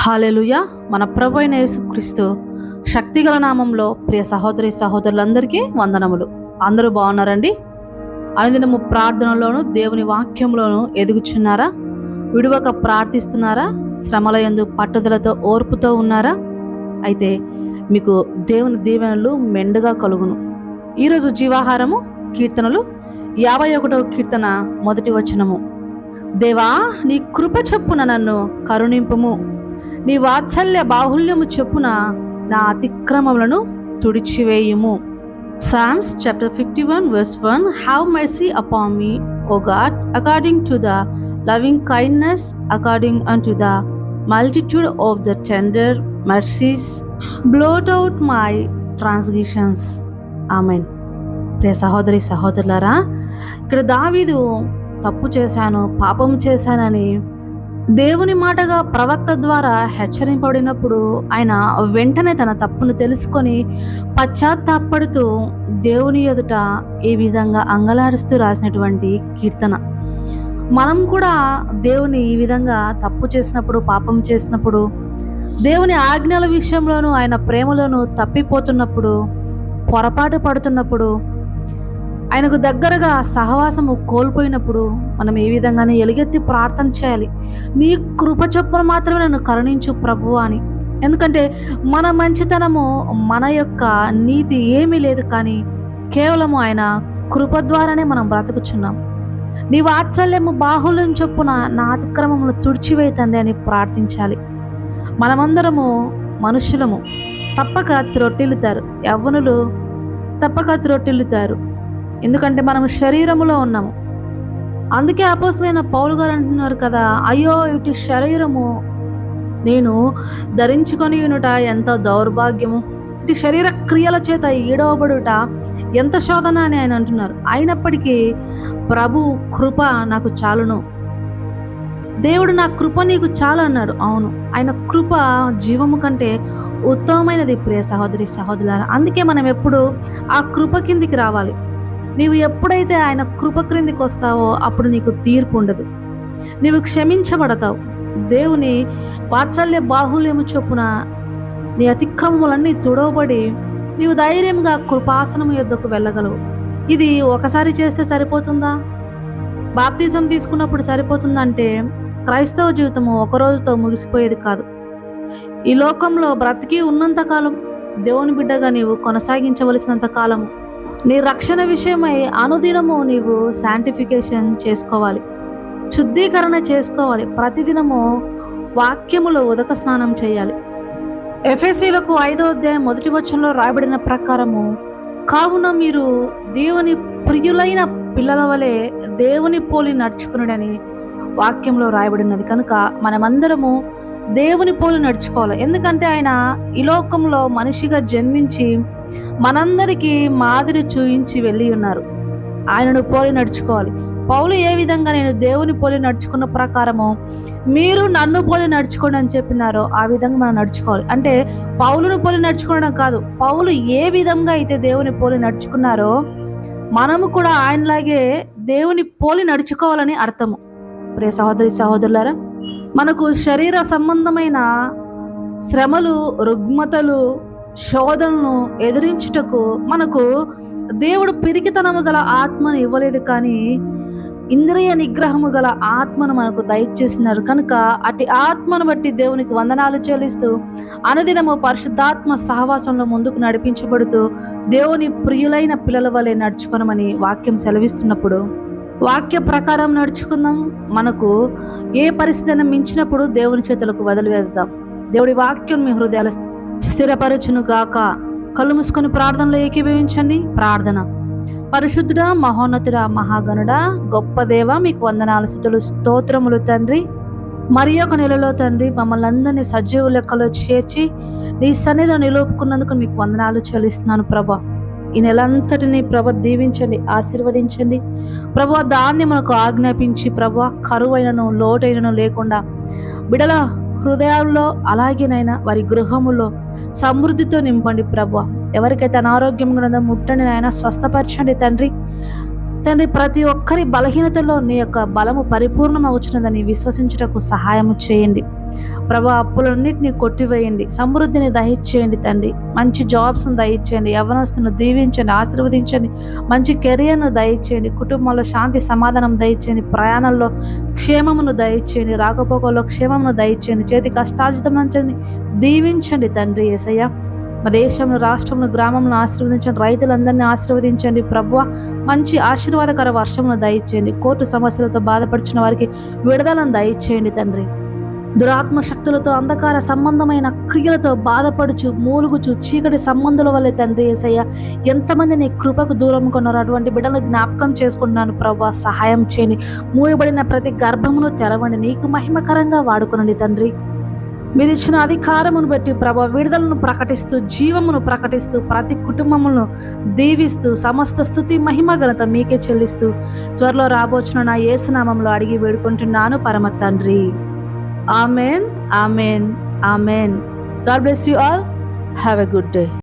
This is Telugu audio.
హాలెలుయ. మన ప్రభు అయిన యేసుక్రీస్తు శక్తిగల నామంలో ప్రియ సహోదరి సహోదరులందరికీ వందనములు. అందరూ బాగున్నారండి? అనుదినము ప్రార్థనలోను దేవుని వాక్యంలోను ఎదుగుచున్నారా? విడువక ప్రార్థిస్తున్నారా? శ్రమల ఎందు పట్టుదలతో ఓర్పుతో ఉన్నారా? అయితే మీకు దేవుని దీవెనలు మెండుగా కలుగును. ఈరోజు జీవాహారము కీర్తనలు యాభై ఒకటవ కీర్తన మొదటి వచనము. దేవా నీ కృప చొప్పున నన్ను కరుణింపుము. నీ వాత్సల్య బాహుల్యము చొప్పున నా అతిక్రమములను తుడిచివేయుము. Psalms chapter fifty one verse one have mercy upon me O God according to the loving kindness according unto the multitude of the tender mercies blot out my transgressions amen ప్రియ సహోదరి సహోదరులారా ఇక్కడ దావీదు తప్పు చేశాను పాపం చేశానని దేవుని మాటగా ప్రవక్త ద్వారా హెచ్చరింపబడినప్పుడు ఆయన వెంటనే తన తప్పును తెలుసుకొని పశ్చాత్తాపడుతూ దేవుని ఎదుట ఈ విధంగా అంగలారుస్తూ రాసినటువంటి కీర్తన. మనం కూడా దేవుని ఈ విధంగా తప్పు చేసినప్పుడు పాపం చేసినప్పుడు దేవుని ఆజ్ఞల విషయంలోనూ ఆయన ప్రేమలోనూ తప్పిపోతున్నప్పుడు పొరపాటు పడుతున్నప్పుడు ఆయనకు దగ్గరగా సహవాసము కోల్పోయినప్పుడు మనం ఏ విధంగానే ఎలుగెత్తి ప్రార్థన చేయాలి. నీ కృప చొప్పున మాత్రమే నన్ను కరుణించు ప్రభు అని. ఎందుకంటే మన మంచితనము మన యొక్క నీతి ఏమీ లేదు కానీ కేవలము ఆయన కృప ద్వారానే మనం బ్రతుకుచున్నాం. నీ వాత్సల్యము బాహుల్యం చొప్పున నా అతిక్రమమును తుడిచివేతండి అని ప్రార్థించాలి. మనమందరము మనుషులము. తప్పక త్రొట్టిల్లుతారు. యవ్వనులు తప్పక త్రొట్టిల్లుతారు. ఎందుకంటే మనం శరీరములో ఉన్నాము. అందుకే అపోస్తులైన పౌలు గారు అంటున్నారు కదా అయ్యో ఇటు శరీరము నేను ధరించుకొని ఉనుట ఎంత దౌర్భాగ్యము. ఇటు శరీర క్రియల చేత ఈడవబడుట ఎంత శోధన అని ఆయన అంటున్నారు. అయినప్పటికీ ప్రభు కృప నాకు చాలును. దేవుడు నా కృప నీకు చాలు అన్నాడు. అవును ఆయన కృప జీవము కంటే ఉత్తమమైనది. ప్రియ సహోదరి సహోదరులారా అందుకే మనం ఎప్పుడు ఆ కృప కిందికి రావాలి. నీవు ఎప్పుడైతే ఆయన కృప క్రిందికి వస్తావో అప్పుడు నీకు తీర్పు ఉండదు. నీవు క్షమించబడతావు. దేవుని వాత్సల్య బాహుల్యము చొప్పున నీ అతిక్రమములన్నీ తుడవబడి నీవు ధైర్యంగా కృపాసనము యొద్దకు వెళ్ళగలవు. ఇది ఒకసారి చేస్తే సరిపోతుందా? బాప్తిజం తీసుకున్నప్పుడు సరిపోతుందంటే క్రైస్తవ జీవితము ఒక రోజుతో ముగిసిపోయేది కాదు. ఈ లోకంలో బ్రతికి ఉన్నంతకాలం దేవుని బిడ్డగా నీవు కొనసాగించవలసినంత కాలం నీ రక్షణ విషయమై అనుదినము నీవు శాంటిఫికేషన్ చేసుకోవాలి. శుద్ధీకరణ చేసుకోవాలి. ప్రతిదినము వాక్యములో ఉదక స్నానం చేయాలి. ఎఫ్ఎస్సీలకు ఐదో అధ్యాయం మొదటి వచనంలో రాయబడిన ప్రకారము కావున మీరు దేవుని ప్రియులైన పిల్లల వలె దేవుని పోలి నడుచుకునుడని వాక్యంలో రాయబడినది. కనుక మనమందరము దేవుని పోలి నడుచుకోవాలి. ఎందుకంటే ఆయన ఈ లోకంలో మనిషిగా జన్మించి మనందరికీ మాదిరి చూయించి వెళ్ళి ఉన్నారు. ఆయనను పోలి నడుచుకోవాలి. పౌలు ఏ విధంగా నేను దేవుని పోలి నడుచుకున్న ప్రకారము మీరు నన్ను పోలి నడుచుకోండి అని చెప్పినారో ఆ విధంగా మనం నడుచుకోవాలి. అంటే పౌలును పోలి నడుచుకోవడం కాదు పౌలు ఏ విధంగా అయితే దేవుని పోలి నడుచుకున్నారో మనము కూడా ఆయనలాగే దేవుని పోలి నడుచుకోవాలని అర్థము. ప్రియ సహోదరి సహోదరులారా మనకు శరీర సంబంధమైన శ్రమలు రుగ్మతలు శోధనను ఎదిరించుటకు మనకు దేవుడు పిరికితనము గల ఆత్మను ఇవ్వలేదు కానీ ఇంద్రియ నిగ్రహము గల ఆత్మను మనకు దయచేసినారు. కనుక అటు ఆత్మను బట్టి దేవునికి వందనాలు చెల్లిస్తూ అనుదినము పరిశుద్ధాత్మ సహవాసంలో ముందుకు నడిపించబడుతూ దేవుని ప్రియులైన పిల్లల వలె నడుచుకొనమని వాక్యం సెలవిస్తున్నప్పుడు వాక్య ప్రకారం నడుచుకుందాం. మనకు ఏ పరిస్థితిని మించినప్పుడు దేవుని చేతులకు వదిలివేద్దాం దేవుడి వాక్యం మీ హృదయాలు స్థిరపరచును గాక. కళ్ళు మూసుకొని ప్రార్థనలో ఏకీభవించండి. ప్రార్థన. పరిశుద్ధుడా మహోన్నతుడా మహాగణుడా గొప్ప దేవ మీకు వందనాలు స్థుతులు స్తోత్రములు తండ్రి. మరి ఒక నెలలో తండ్రి మమ్మల్ని అందరినీ సజీవ లెక్కలో చేర్చి నీ సన్నిధిలో నిలుపుకున్నందుకు మీకు వందనాలు చెల్లిస్తున్నాను ప్రభా. ఈ నెలంతటిని ప్రభ దీవించండి ఆశీర్వదించండి. ప్రభు దాన్ని మనకు ఆజ్ఞాపించి ప్రభు కరువైనను లోటైనను లేకుండా బిడల హృదయాల్లో అలాగేనైనా వారి గృహములో సమృద్ధితో నింపండి ప్రభు. ఎవరికైతే అనారోగ్యం ఉన్నదో ముట్టండి నాయన స్వస్థపరచండి తండ్రి. తండ్రి ప్రతి ఒక్కరి బలహీనతలో నీ యొక్క బలము పరిపూర్ణమవుచున్నదని విశ్వసించుటకు సహాయము చేయండి. ప్రభా అప్పులన్నింటినీ కొట్టివేయండి. సమృద్ధిని దయచేయండి తండ్రి. మంచి జాబ్స్ను దయచేయండి యవనస్తును దీవించండి. ఆశీర్వదించండి. మంచి కెరియర్ను దయచేయండి కుటుంబంలో శాంతి సమాధానం దయచేయండి ప్రయాణంలో క్షేమమును దయచేయండి రాకపోకల్లో క్షేమమును దయచేయండి చేతి కష్టార్జితం నుంచండి దీవించండి తండ్రి ఏసయ్య మా దేశంలో రాష్ట్రంలో గ్రామంలో ఆశీర్వదించండి. రైతులందరినీ ఆశీర్వదించండి ప్రభు మంచి ఆశీర్వాదకర వర్షమును దయచేయండి. కోర్టు సమస్యలతో బాధపడుచున్న వారికి విడుదలను దయచేయండి తండ్రి. దురాత్మ శక్తులతో అంధకార సంబంధమైన క్రియలతో బాధపడుచు మూలుగుచు చీకటి సంబంధుల వల్లే తండ్రి ఏసయ్య ఎంతమంది నీ కృపకు దూరం కొన్నారో అటువంటి బిడ్డలను జ్ఞాపకం చేసుకుంటున్నాను ప్రభు సహాయం చేయండి. మూయబడిన ప్రతి గర్భమును తెరవండి. నీకు మహిమకరంగా వాడుకునండి తండ్రి. మీరు ఇచ్చిన అధికారమును బట్టి ప్రభ విడుదలను ప్రకటిస్తూ జీవమును ప్రకటిస్తూ ప్రతి కుటుంబమును దీవిస్తూ సమస్త స్థుతి మహిమ ఘనత మీకే చెల్లిస్తూ త్వరలో రాబోచున్న నా ఏసునామంలో అడిగి వేడుకుంటున్నాను పరమ తండ్రి. Amen amen amen. God bless you all. Have a good day.